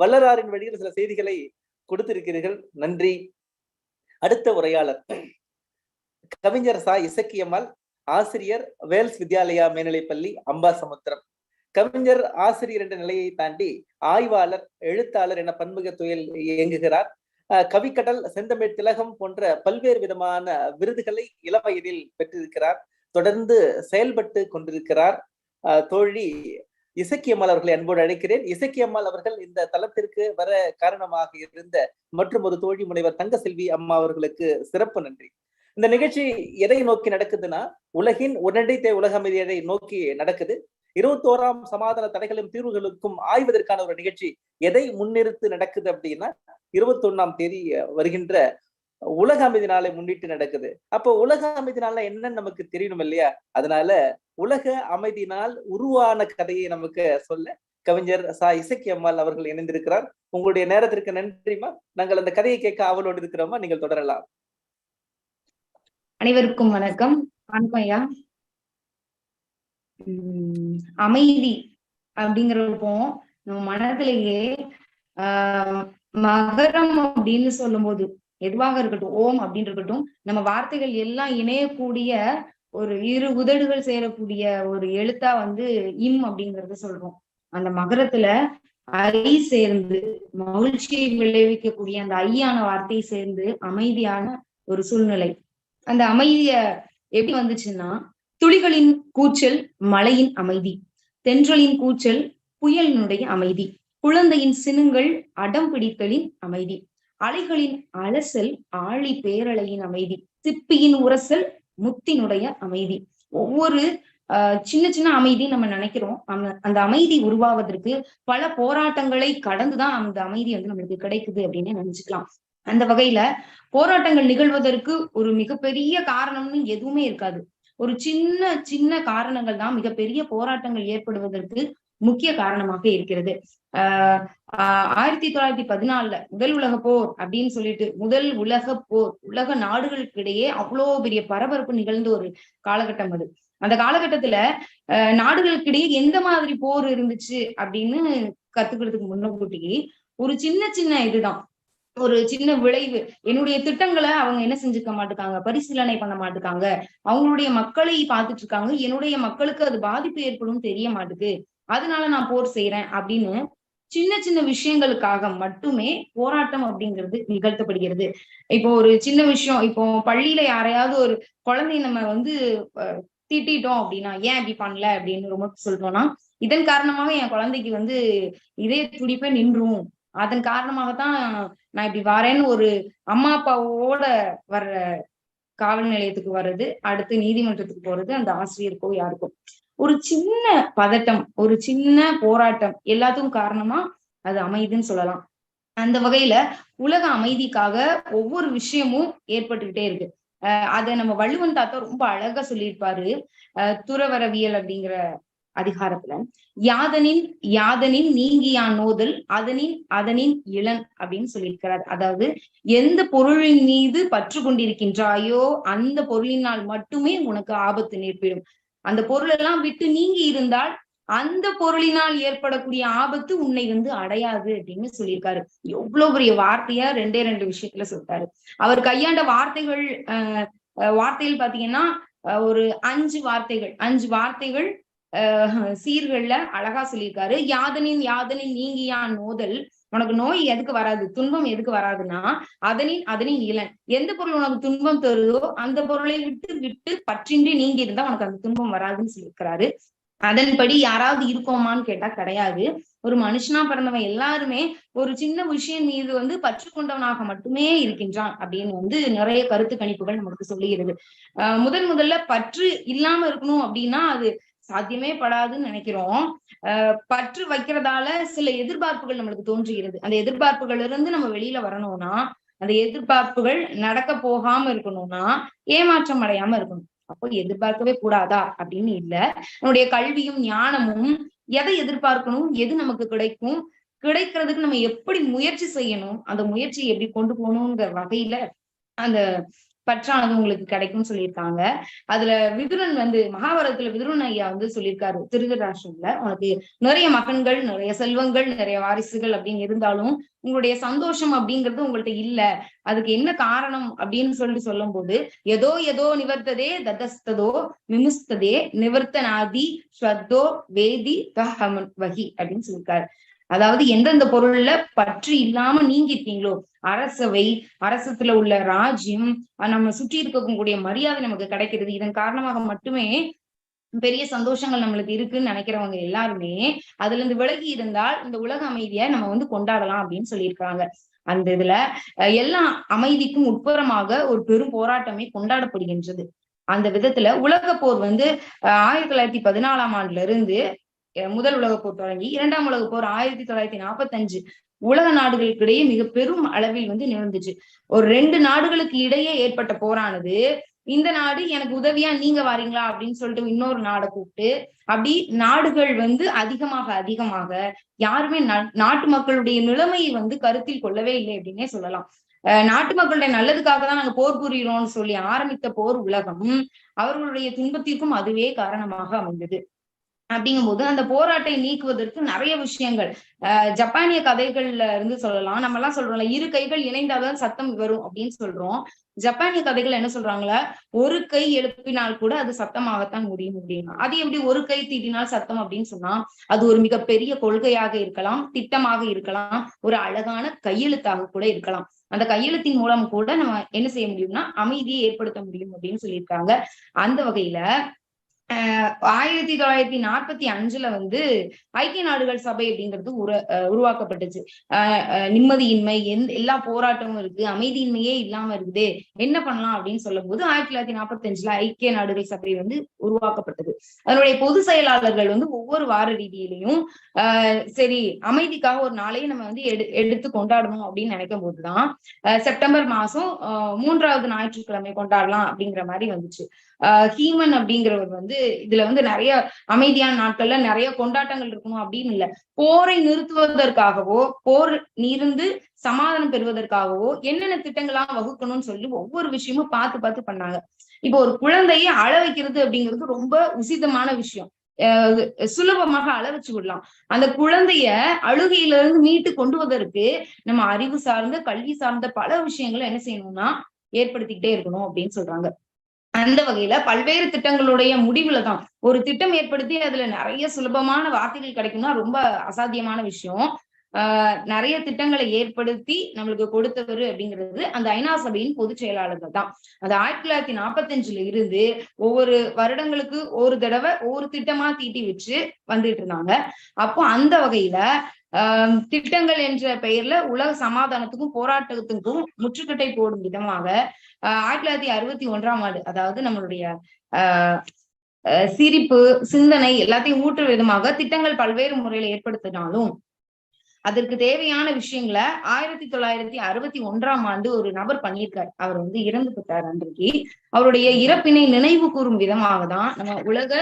வல்லராரின் வழியில் சில செய்திகளை கொடுத்திருக்கிறீர்கள். நன்றி. அடுத்த உரையாளர். கவிஞர் சா. இசக்கியம்மாள் ஆசிரியர் வேல்ஸ் வித்யாலயா மேல்நிலைப்பள்ளி அம்பாசமுத்திரம். கவிஞர் ஆசிரியர் என்ற நிலையை தாண்டி ஆய்வாளர் எழுத்தாளர் என பன்முக தொழில் இயங்குகிறார். கவிக்கடல் செந்தமிழ் திலகம் போன்ற பல்வேறு விதமான விருதுகளை இளவயதில் பெற்றிருக்கிறார். தொடர்ந்து செயல்பட்டு கொண்டிருக்கிறார். தோழி இசக்கியம்மாள் அவர்களை அன்போடு அழைக்கிறேன். இசக்கியம்மாள் அவர்கள் இந்த தளத்திற்கு வர காரணமாக இருந்த மற்றும் ஒரு தோழி முனைவர் தங்க செல்வி அம்மா அவர்களுக்கு சிறப்பு நன்றி. இந்த நிகழ்ச்சி எதை நோக்கி நடக்குதுன்னா உலகின் உடனடி உலக அமைதியை நோக்கி நடக்குது. இருபத்தோராம் சமாதான தடைகளும் தீர்வுகளுக்கும் ஆய்வதற்கான ஒரு நிகழ்ச்சி எதை முன்னிறுத்து நடக்குது அப்படின்னா இருபத்தி ஒன்னாம் தேதி வருகின்ற உலக அமைதி நாளை முன்னிட்டு நடக்குது. அப்போ உலக அமைதி நாள்ல என்னன்னு நமக்கு தெரியணும் இல்லையா? அதனால உலக அமைதி நாள் உருவான கதையை நமக்கு சொல்ல கவிஞர் சா. இசக்கி அம்மாள் அவர்கள் இணைந்திருக்கிறார். உங்களுடைய நேரத்திற்கு நன்றிமா நாங்கள் அந்த கதையை கேட்க அவளோடு இருக்கிறோமா? நீங்கள் தொடரலாம். அனைவருக்கும் வணக்கம். வணக்கம் ஐயா. அமைதி அப்படிங்கிறப்போ நம்ம மனதிலேயே ஆஹ் மகரம் அப்படின்னு சொல்லும் போது எதுவாக இருக்கட்டும் ஓம் அப்படின்னு இருக்கட்டும் நம்ம வார்த்தைகள் எல்லாம் இணையக்கூடிய ஒரு இரு உதடுகள் சேரக்கூடிய ஒரு எழுத்தா வந்து இம் அப்படிங்கறத சொல்றோம். அந்த மகரத்துல ஐ சேர்ந்து மகிழ்ச்சியை விளைவிக்கக்கூடிய அந்த ஐயான வார்த்தையை சேர்ந்து அமைதியான ஒரு சூழ்நிலை. அந்த அமைதிய எப்படி வந்துச்சுன்னா துளிகளின் கூச்சல் மலையின் அமைதி தென்றலின் கூச்சல் புயலினுடைய அமைதி குழந்தையின் சினுங்கள் அடம் பிடித்தலின் அமைதி. அலைகளின் அலசல் ஆழி பேரலையின் அமைதி சிப்பியின் உரசல் முத்தினுடைய அமைதி. ஒவ்வொரு சின்ன சின்ன அமைதி நம்ம நினைக்கிறோம். அந்த அமைதி உருவாவதற்கு பல போராட்டங்களை கடந்துதான் அந்த அமைதி வந்து நம்மளுக்கு கிடைக்குது அப்படின்னு நினைச்சுக்கலாம். அந்த வகையில போராட்டங்கள் நிகழ்வதற்கு ஒரு மிகப்பெரிய காரணம்னு எதுவுமே இருக்காது. ஒரு சின்ன சின்ன காரணங்கள் தான் மிகப்பெரிய போராட்டங்கள் ஏற்படுவதற்கு முக்கிய காரணமாக இருக்கிறது. ஆஹ் ஆயிரத்தி தொள்ளாயிரத்தி பதினாலுல முதல் உலக போர் அப்படின்னு சொல்லிட்டு முதல் உலக போர் உலக நாடுகளுக்கிடையே அவ்வளோ பெரிய பரபரப்பு நிகழ்ந்த ஒரு காலகட்டம் அது. அந்த காலகட்டத்துல அஹ் நாடுகளுக்கிடையே எந்த மாதிரி போர் இருந்துச்சு அப்படின்னு கத்துக்கிறதுக்கு முன்னக்கூட்டி ஒரு சின்ன சின்ன இதுதான். ஒரு சின்ன விளைவு. என்னுடைய திட்டங்களை அவங்க என்ன செஞ்சுக்க மாட்டுக்காங்க? பரிசீலனை பண்ண மாட்டுக்காங்க? அவங்களுடைய மக்களை பார்த்துட்டு இருக்காங்க. என்னுடைய மக்களுக்கு அது பாதிப்பு ஏற்படும் தெரிய மாட்டுக்கு அதனால நான் போர் செய்யறேன் அப்படின்னு சின்ன சின்ன விஷயங்களுக்காக மட்டுமே போராட்டம் அப்படிங்கிறது நிகழ்த்தப்படுகிறது. இப்போ ஒரு சின்ன விஷயம் இப்போ பள்ளியில யாரையாவது ஒரு குழந்தைய நம்ம வந்து திட்டோம் அப்படின்னா ஏன் இப்படி பண்ணல? அப்படின்னு ரொம்ப சொல்றோம்னா இதன் காரணமாக என் குழந்தைக்கு வந்து இதே துடிப்பே நின்றும். அதன் காரணமாகத்தான் நான் இப்படி வரேன்னு ஒரு அம்மா அப்பாவோட வர்ற காவல் நிலையத்துக்கு வர்றது அடுத்து நீதிமன்றத்துக்கு போறது அந்த ஆசிரியருக்கோ யாருக்கோ. ஒரு சின்ன பதட்டம் ஒரு சின்ன போராட்டம் எல்லாத்துக்கும் காரணமா அது அமைதுன்னு சொல்லலாம். அந்த வகையில உலக அமைதிக்காக ஒவ்வொரு விஷயமும் ஏற்பட்டுக்கிட்டே இருக்கு. அஹ் அதை நம்ம வள்ளுவன் தாத்தா ரொம்ப அழகா சொல்லியிருப்பாரு. துறவரவியல் அப்படிங்கிற அதிகாரத்துல யாதனின் யாதனின் நீங்கியான் நோதல் அதனின் அதனின் இளன் அப்படின்னு சொல்லியிருக்கிறார். அதாவது எந்த பொருளின் மீது பற்று கொண்டிருக்கின்றாயோ அந்த பொருளினால் மட்டுமே உனக்கு ஆபத்து நேர்ப்பிடும். அந்த பொருள் எல்லாம் விட்டு நீங்கி இருந்தால் அந்த பொருளினால் ஏற்படக்கூடிய ஆபத்து உன்னை வந்து அடையாது அப்படின்னு சொல்லியிருக்காரு. எவ்வளவு பெரிய வார்த்தையா ரெண்டே ரெண்டு விஷயத்துல சொல்லிட்டாரு. அவர் கையாண்ட வார்த்தைகள் ஆஹ் வார்த்தைகள் பாத்தீங்கன்னா ஒரு அஞ்சு வார்த்தைகள். அஞ்சு வார்த்தைகள் சீர்கள்ல அழகா சொல்லியிருக்காரு. யாதனின் யாதனின் நீங்கியான் நோதல் உனக்கு நோய் எதுக்கு வராது? துன்பம் எதுக்கு வராதுன்னா அதனின் அதனின் இளன் எந்த பொருள் உனக்கு துன்பம் தருதோ அந்த பொருளை விட்டு விட்டு பற்றின்றி நீங்கி இருந்தா உனக்கு அந்த துன்பம் வராதுன்னு சொல்லியிருக்கிறாரு அதன்படி யாராவது இருக்கோமான்னு கேட்டா கிடையாது. ஒரு மனுஷனா பிறந்தவன் எல்லாருமே ஒரு சின்ன விஷயம் மீது வந்து பற்று கொண்டவனாக மட்டுமே இருக்கின்றான் அப்படின்னு வந்து நிறைய கருத்து கணிப்புகள் நமக்கு சொல்லுகிறது. ஆஹ் முதன் முதல்ல பற்று இல்லாம இருக்கணும் அப்படின்னா அது சாத்தியமே படாதுன்னு நினைக்கிறோம். பற்று வைக்கிறதால சில எதிர்பார்ப்புகள் நம்மளுக்கு தோன்றுகிறது. அந்த எதிர்பார்ப்புகள் இருந்து நம்ம வெளியில வரணும்னா அந்த எதிர்பார்ப்புகள் நடக்க போகாம இருக்கணும்னா ஏமாற்றம் அடையாம இருக்கணும். அப்போ எதிர்பார்க்கவே கூடாதா? அப்படின்னு இல்ல. நம்முடைய கல்வியும் ஞானமும் எதை எதிர்பார்க்கணும்? எது நமக்கு கிடைக்கும்? கிடைக்கிறதுக்கு நம்ம எப்படி முயற்சி செய்யணும்? அந்த முயற்சியை எப்படி கொண்டு போகணுங்கிற வகையில அந்த பற்றானது உங்களுக்கு கிடைக்கும்னு சொல்லியிருக்காங்க. அதுல விதுரன் வந்து மகாபாரதத்துல விதுரன் ஐயா வந்து சொல்லியிருக்காரு திருதராஷ்டிரம்ல உனக்கு நிறைய மகன்கள் நிறைய செல்வங்கள் நிறைய வாரிசுகள் அப்படின்னு இருந்தாலும் உங்களுடைய சந்தோஷம் அப்படிங்கிறது உங்கள்ட்ட இல்ல. அதுக்கு என்ன காரணம் அப்படின்னு சொல்லிட்டு சொல்லும் போது ஏதோ ஏதோ நிவர்த்ததே ததஸ்ததோ விமுஸ்ததே நிவர்த்தனாதி ஸ்வத்தோ வேதி தஹமன் வகி அப்படின்னு சொல்லியிருக்காரு. அதாவது எந்தெந்த பொருள்ல பற்று இல்லாம நீங்கிட்டீங்களோ அரசவை அரசத்துல உள்ள ராஜ்யம் நம்ம சுற்றி இருக்கக்கூடிய மரியாதை நமக்கு கிடைக்கிறது. இதன் காரணமாக மட்டுமே பெரிய சந்தோஷங்கள் நம்மளுக்கு இருக்குன்னு நினைக்கிறவங்க எல்லாருமே அதுல இருந்து விலகி இருந்தால் இந்த உலக அமைதியை நம்ம வந்து கொண்டாடலாம் அப்படின்னு சொல்லியிருக்காங்க அந்த இதுல எல்லா அமைதிக்கும் உட்புறமாக ஒரு பெரும் போராட்டமே கொண்டாடப்படுகின்றது. அந்த விதத்துல உலக போர் வந்து ஆயிரத்தி தொள்ளாயிரத்தி பதினாலாம் ஆண்டுல இருந்து முதல் உலக போர் தொடங்கி இரண்டாம் உலக போர் ஆயிரத்தி தொள்ளாயிரத்தி நாற்பத்தி அஞ்சு உலக நாடுகளுக்கு இடையே மிக பெரும் அளவில் வந்து நிகழ்ந்துச்சு. ஒரு ரெண்டு நாடுகளுக்கு இடையே ஏற்பட்ட போரானது இந்த நாடு எனக்கு உதவியா நீங்க வாரீங்களா அப்படின்னு சொல்லிட்டு இன்னொரு நாடை கூப்பிட்டு அப்படி நாடுகள் வந்து அதிகமாக அதிகமாக யாருமே நாட்டு மக்களுடைய நிலைமையை வந்து கருத்தில் கொள்ளவே இல்லை அப்படின்னே சொல்லலாம். நாட்டு மக்களுடைய நல்லதுக்காக தான் நாங்க போர் புரிகிறோம்னு சொல்லி ஆரம்பித்த போர் உலகம் அவர்களுடைய துன்பத்திற்கும் அதுவே காரணமாக அமைந்தது. அப்படிங்கும்போது அந்த போராட்டை நீக்குவதற்கு நிறைய விஷயங்கள். அஹ் ஜப்பானிய கதைகள்ல இருந்து சொல்லலாம். நம்ம எல்லாம் சொல்றோம்ல இரு கைகள் இணைந்தாதான் சத்தம் வரும் அப்படின்னு சொல்றோம். ஜப்பானிய கதைகள் என்ன சொல்றாங்களா? ஒரு கை எழுப்பினால் கூட அது சத்தமாகத்தான் முடியும் அப்படின்னா. அது எப்படி ஒரு கை தீட்டினால் சத்தம் அப்படின்னு சொன்னா அது ஒரு மிகப்பெரிய கொள்கையாக இருக்கலாம் திட்டமாக இருக்கலாம் ஒரு அழகான கையெழுத்தாக கூட இருக்கலாம். அந்த கையெழுத்தின் மூலம் கூட நம்ம என்ன செய்ய முடியும்னா அமைதியை ஏற்படுத்த முடியும் அப்படின்னு சொல்லியிருக்காங்க. அந்த வகையில ஆயிரத்தி தொள்ளாயிரத்தி நாற்பத்தி அஞ்சுல வந்து ஐக்கிய நாடுகள் சபை அப்படிங்கிறது உரு உருவாக்கப்பட்டுச்சு. நிம்மதியின்மை எந்த எல்லா போராட்டமும் இருக்கு அமைதியின்மையே இல்லாம இருக்குது. என்ன பண்ணலாம் அப்படின்னு சொல்லும் போது ஆயிரத்தி தொள்ளாயிரத்தி நாற்பத்தி அஞ்சுல ஐக்கிய நாடுகள் சபை வந்து உருவாக்கப்பட்டது. அதனுடைய பொது செயலாளர்கள் வந்து ஒவ்வொரு வார ரீதியிலையும் ஆஹ் சரி அமைதிக்காக ஒரு நாளையும் நம்ம வந்து எடு எடுத்து கொண்டாடணும் அப்படின்னு நினைக்கும் போதுதான் செப்டம்பர் மாசம் மூன்றாவது ஞாயிற்றுக்கிழமை கொண்டாடலாம் அப்படிங்கிற மாதிரி வந்துச்சு. ஆஹ் ஹீமன் அப்படிங்கிறவர் வந்து இதுல வந்து நிறைய அமைதியான நாட்கள்ல நிறைய கொண்டாட்டங்கள் இருக்கணும் அப்படின்னு இல்ல. போரை நிறுத்துவதற்காகவோ போர் இருந்து சமாதானம் பெறுவதற்காகவோ என்னென்ன திட்டங்கள்லாம் வகுக்கணும்னு சொல்லி ஒவ்வொரு விஷயமும் பார்த்து பார்த்து பண்ணாங்க. இப்போ ஒரு குழந்தைய அழ வைக்கிறது அப்படிங்கிறது ரொம்ப உசிதமான விஷயம். சுலபமாக அளவச்சு விடலாம். அந்த குழந்தைய அழுகையில இருந்து மீட்டு கொண்டுவதற்கு நம்ம அறிவு சார்ந்த கல்வி சார்ந்த பல விஷயங்களை என்ன செய்யணும்னா ஏற்படுத்திக்கிட்டே இருக்கணும் அப்படின்னு சொல்றாங்க. அந்த வகையில பல்வேறு திட்டங்களுடைய முடிவுல தான் ஒரு திட்டம் ஏற்படுத்தி அதுல நிறைய சுலபமான வார்த்தைகள் கிடைக்கும்னா ரொம்ப அசாத்தியமான விஷயம். ஆஹ் நிறைய திட்டங்களை ஏற்படுத்தி நம்மளுக்கு கொடுத்தவர் அப்படிங்கிறது அந்த ஐநா சபையின் பொதுச் செயலாளர்கள் தான். அது ஆயிரத்தி தொள்ளாயிரத்தி நாற்பத்தஞ்சுல இருந்து ஒவ்வொரு வருடங்களுக்கு ஒரு தடவை ஒவ்வொரு திட்டமா தீட்டி வச்சு வந்துட்டு இருந்தாங்க. அப்போ அந்த வகையில திட்டங்கள் என்ற பெயர்ல உலக சமாதானத்துக்கும் போராட்டத்துக்கும் முற்றுக்கட்டை போடும் விதமாக ஆஹ் ஆயிரத்தி தொள்ளாயிரத்தி அறுபத்தி ஒன்றாம் ஆண்டு அதாவது நம்மளுடைய ஆஹ் சிரிப்பு சிந்தனை எல்லாத்தையும் ஊற்று விதமாக திட்டங்கள் பல்வேறு முறையில ஏற்படுத்தினாலும் அதற்கு தேவையான விஷயங்களை ஆயிரத்தி தொள்ளாயிரத்தி அறுபத்தி ஒன்றாம் ஆண்டு ஒரு நபர் பண்ணியிருக்காரு. அவர் வந்து இறந்து போட்டார் அன்றைக்கு. அவருடைய இறப்பினை நினைவு கூறும் விதமாக தான் நம்ம உலக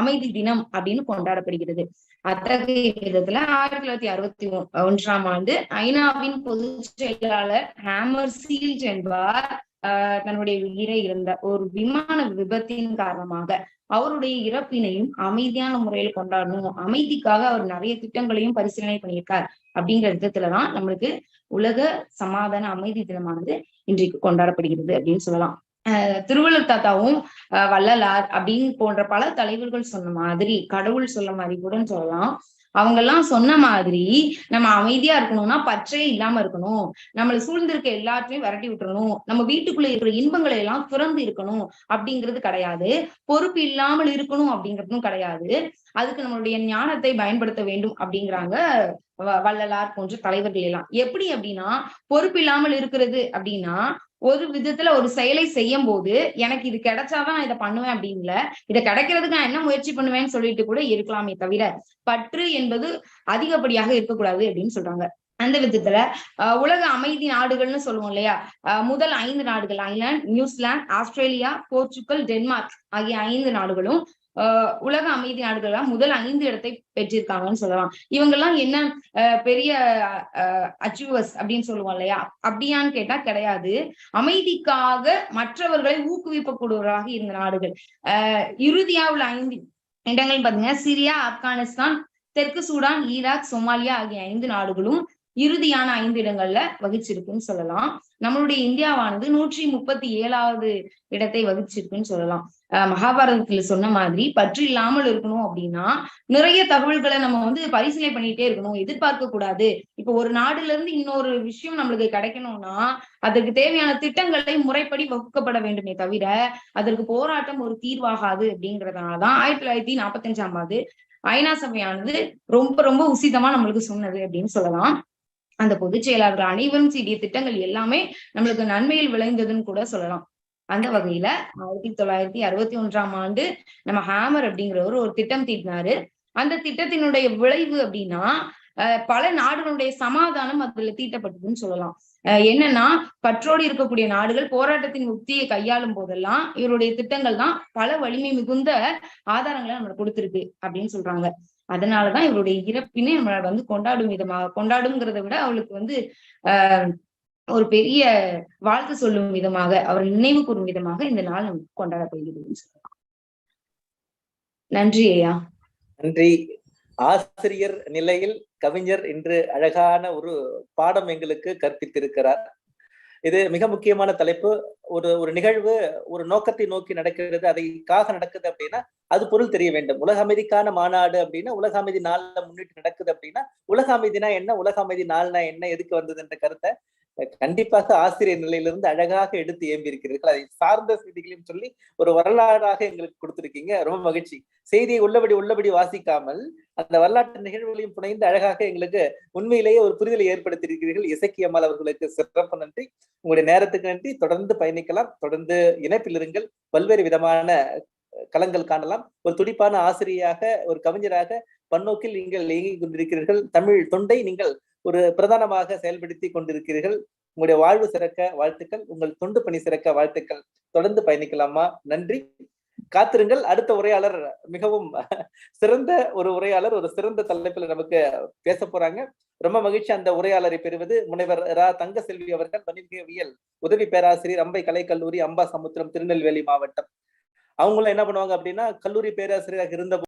அமைதி தினம் அப்படின்னு கொண்டாடப்படுகிறது. அத்தகைய விதத்துல ஆயிரத்தி தொள்ளாயிரத்தி அறுபத்தி ஒன்றாம் ஆண்டு ஐநாவின் பொதுச் செயலாளர் ஹேமர் சீல்ட் என்பார் தன்னுடைய உயிரை இருந்த ஒரு விமான விபத்தின் காரணமாக அவருடைய இறப்பினையும் அமைதியான முறையில் கொண்டாடணும். அமைதிக்காக அவர் நிறைய திட்டங்களையும் பரிசீலனை பண்ணியிருக்கார் அப்படிங்கிற விதத்துலதான் நம்மளுக்கு உலக சமாதான அமைதி தினமானது இன்றைக்கு கொண்டாடப்படுகிறது அப்படின்னு சொல்லலாம். திருவள்ளுவர் தாத்தாவும் வள்ளலார் அப்படின்னு போன்ற பல தலைவர்கள் சொன்ன மாதிரி கடவுள் சொல்ல மாதிரி கூட சொல்லலாம். அவங்க எல்லாம் சொன்ன மாதிரி நம்ம அமைதியா இருக்கணும்னா பற்றே இல்லாம இருக்கணும். நம்மளை சூழ்ந்திருக்க எல்லாத்தையும் விரட்டி விட்டுறணும். நம்ம வீட்டுக்குள்ள இருக்கிற இன்பங்களை எல்லாம் துறந்து இருக்கணும் அப்படிங்கிறது கிடையாது. பொறுப்பு இல்லாமல் இருக்கணும் அப்படிங்கிறதும் கிடையாது. அதுக்கு நம்மளுடைய ஞானத்தை பயன்படுத்த வேண்டும் அப்படிங்கிறாங்க வள்ளலார் போன்ற தலைவர்கள் எல்லாம். எப்படி அப்படின்னா பொறுப்பு இல்லாமல் இருக்கிறது அப்படின்னா ஒரு விதத்துல ஒரு செயலை செய்யும் போது எனக்கு இது கிடைச்சாதான் நான் இதை பண்ணுவேன் அப்படின்ல இதை கிடைக்கிறதுக்கு நான் என்ன முயற்சி பண்ணுவேன்னு சொல்லிட்டு கூட இருக்கலாமே தவிர பற்று என்பது அதிகப்படியாக இருக்கக்கூடாது அப்படின்னு சொல்றாங்க. அந்த விதத்துல உலக அமைதி நாடுகள்னு சொல்லுவோம் இல்லையா? முதல் ஐந்து நாடுகள் Iceland New Zealand Australia Portugal Denmark ஆகிய ஐந்து நாடுகளும் உலக அமைதி நாடுகளா முதல் ஐந்து இடத்தை பெற்றிருக்காங்கன்னு சொல்லலாம். இவங்க எல்லாம் என்ன பெரிய அச்சீவர்ஸ் அப்படின்னு சொல்லுவோம் இல்லையா? அப்படியான்னு கேட்டா கிடையாது. அமைதிக்காக மற்றவர்களை ஊக்குவிக்கக்கூடியவராக இருந்த நாடுகள். ஆஹ் இறுதியா உள்ள ஐந்து இடங்கள் பாத்தீங்கன்னா சிரியா ஆப்கானிஸ்தான் தெற்கு சூடான் ஈராக் சோமாலியா ஆகிய ஐந்து நாடுகளும் இறுதியான ஐந்து இடங்கள்ல வகிச்சிருக்குன்னு சொல்லலாம். நம்மளுடைய இந்தியாவானது நூற்றி முப்பத்தி ஏழாவது இடத்தை வகிச்சிருக்குன்னு சொல்லலாம். அஹ் மகாபாரதத்துல சொன்ன மாதிரி பற்று இல்லாமல் இருக்கணும் அப்படின்னா நிறைய தகவல்களை நம்ம வந்து பரிசீலனை பண்ணிட்டே இருக்கணும் எதிர்பார்க்க கூடாது. இப்ப ஒரு நாடுல இருந்து இன்னொரு விஷயம் நம்மளுக்கு கிடைக்கணும்னா அதற்கு தேவையான திட்டங்களை முறைப்படி வகுக்கப்பட வேண்டுமே தவிர அதற்கு போராட்டம் ஒரு தீர்வாகாது அப்படிங்கறதுனாலதான் ஆயிரத்தி தொள்ளாயிரத்தி நாற்பத்தி அஞ்சாம் ஆண்டு ஐநா சபையானது ரொம்ப ரொம்ப உசிதமா நம்மளுக்கு சொன்னது அப்படின்னு சொல்லலாம். அந்த பொதுச் செயலாளர்கள் அனைவரும் சீடிய திட்டங்கள் எல்லாமே நம்மளுக்கு நன்மையில் விளைந்ததுன்னு கூட சொல்லலாம். அந்த வகையில ஆயிரத்தி தொள்ளாயிரத்தி அறுபத்தி ஒன்றாம் ஆண்டு நம்ம ஹேமர் அப்படிங்கிறவர் ஒரு திட்டம் தீட்டினாரு. அந்த திட்டத்தினுடைய விளைவு அப்படின்னா பல நாடுகளுடைய சமாதானம் அதுல தீட்டப்பட்டதுன்னு சொல்லலாம். அஹ் என்னன்னா பற்றோடு இருக்கக்கூடிய நாடுகள் போராட்டத்தின் உத்தியை கையாளும் போதெல்லாம் இவருடைய திட்டங்கள் தான் பல வலிமை மிகுந்த ஆதாரங்களை நம்ம கொடுத்திருக்கு அப்படின்னு சொல்றாங்க. அதனாலதான் இவருடைய இறப்பினை நம்ம வந்து கொண்டாடும் விதமாக கொண்டாடுங்கிறத விட அவளுக்கு வந்து ஆஹ் ஒரு பெரிய வாழ்த்து சொல்லும் விதமாக அவர் நினைவு கூறும் விதமாக இந்த நாள் நமக்கு கொண்டாடப்படுகிறது சொல்லலாம். நன்றி ஐயா. நன்றி. ஆசிரியர் நிலையில் கவிஞர் என்று அழகான ஒரு பாடம் எங்களுக்கு கற்பித்திருக்கிறார். இது மிக முக்கியமான தலைப்பு. ஒரு ஒரு நிகழ்வு ஒரு நோக்கத்தை நோக்கி நடக்கிறது அதைக்காக நடக்குது அப்படின்னா அது பொருள் தெரிய வேண்டும். உலக அமைதிக்கான மாநாடு அப்படின்னா உலக அமைதி நாளில் முன்னிட்டு நடக்குது அப்படின்னா உலக அமைதினா என்ன? உலக அமைதி நாள்னா என்ன? எதுக்கு வந்தது என்ற கருத்தை கண்டிப்பாக ஆசிரியர் நிலையிலிருந்து அழகாக எடுத்து ஏம்பி இருக்கிறீர்கள் அதை சார்ந்த செய்திகளையும் சொல்லி ஒரு வரலாறாக எங்களுக்கு கொடுத்திருக்கீங்க. ரொம்ப மகிழ்ச்சி. செய்தியை உள்ளபடி உள்ளபடி வாசிக்காமல் அந்த வரலாற்று நிகழ்வுகளையும் புனைந்து அழகாக எங்களுக்கு உண்மையிலேயே ஒரு புரிதலை ஏற்படுத்தியிருக்கிறீர்கள். இசக்கியம்மாள் அவர்களுக்கு சிறப்பு நன்றி. உங்களுடைய நேரத்துக்கு நன்றி. தொடர்ந்து பயணிக்கலாம். தொடர்ந்து இணைப்பில் இருங்கள். பல்வேறு விதமான களங்கள் காணலாம். ஒரு துடிப்பான ஆசிரியராக ஒரு கவிஞராக பன்னோக்கில் நீங்கள் இயங்கிக் கொண்டிருக்கிறீர்கள். தமிழ் தொண்டை நீங்கள் ஒரு பிரதானமாக செயல்படுத்தி கொண்டிருக்கிறீர்கள். உங்களுடைய வாழ்வு சிறக்க வாழ்த்துக்கள். உங்கள் தொண்டு பணி சிறக்க வாழ்த்துக்கள். தொடர்ந்து பயணிக்கலாமா? நன்றி. காத்திருங்கள். அடுத்த உரையாளர் மிகவும் சிறந்த ஒரு உரையாளர் ஒரு சிறந்த தலைப்பில் நமக்கு பேச போறாங்க. ரொம்ப மகிழ்ச்சி அந்த உரையாளரை பெறுவது. முனைவர் ரா. தங்கசெல்வி அவர்கள் வணிகவியல் உதவி பேராசிரியர் அம்பை கலைக்கல்லூரி அம்பா சமுத்திரம் திருநெல்வேலி மாவட்டம். அவங்களும் என்ன பண்ணுவாங்க அப்படின்னா கல்லூரி பேராசிரியராக இருந்த